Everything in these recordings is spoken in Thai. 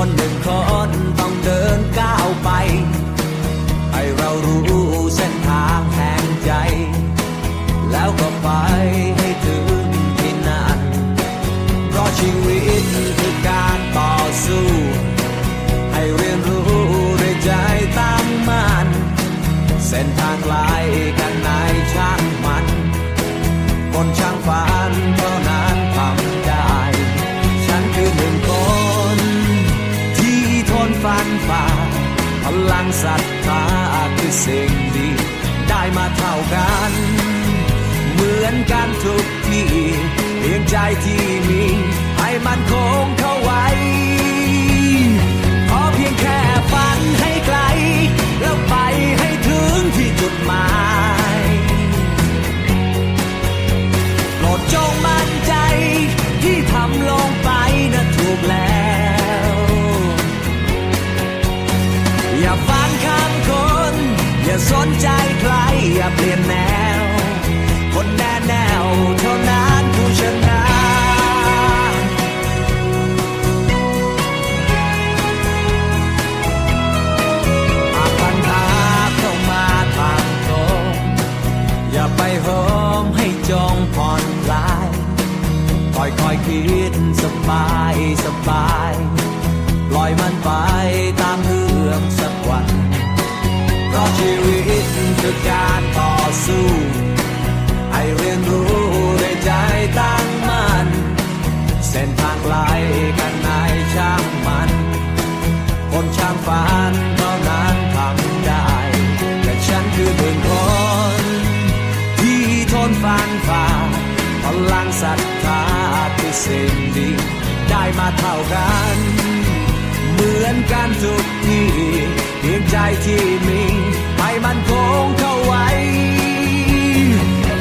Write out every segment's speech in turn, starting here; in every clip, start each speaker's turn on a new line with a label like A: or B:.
A: คนหนึ่งคนต้องเดินก้าวไป ให้เรารู้เส้นทางแห่งใจ แล้วก็ไปให้ถึงที่นั่นเพราะชีวิตคือการต่อสู้ ให้เรียนรู้ด้วยใจตั้งมั่นเส้นทาง ศรัทธาคือสิ่งดี ได้มาเท่ากัน เหมือนกันทุกที่เพียงใจที่มี ให้มันคงเข้าไว้ อย่าสนใจใครอย่าเปลี่ยนแนว คนแน่แนวเท่านั้นผู้ชนะหากปัญหาเข้ามาทางตรงอย่าไปโหมให้จงผ่อนคลายค่อยค่อยคิดสบายสบาย ปล่อยมันไปตาม คือการต่อสู้ ให้เรียนรู้ด้วยใจตั้งมั่นเส้นทางไกลกันไหนช่างมัน คนช่างฝันเท่านั้นทำได้ แต่ฉันคือหนึ่งคน ที่ทนฟันฝ่าพลังศรัทธาคือสิ่งดี ได้มาเท่ากัน เหมือนกันทุกที่เพียงใจที่มี มันคงเข้าไว้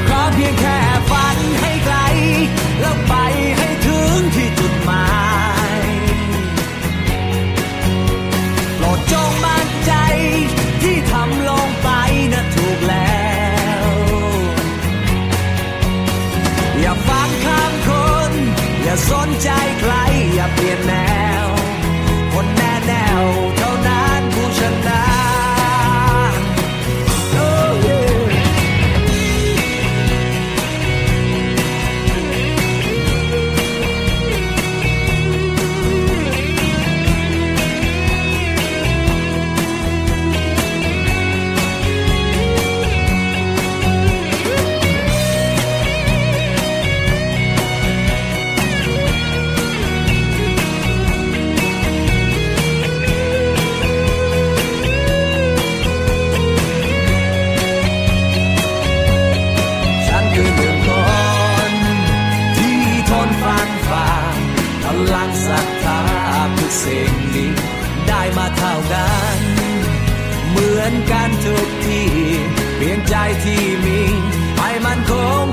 A: ขอเพียงแค่ฝันให้ไกล แล้วไปให้ถึงที่จุดหมายโปรดจงมั่นใจที่ทำลงไปนะถูกแล้ว อย่าฟังคำคน อย่าสนใจ คือสิ่งดีได้มาเท่ากันเหมือนกันทุกที่เพียงใจที่มีให้มันคง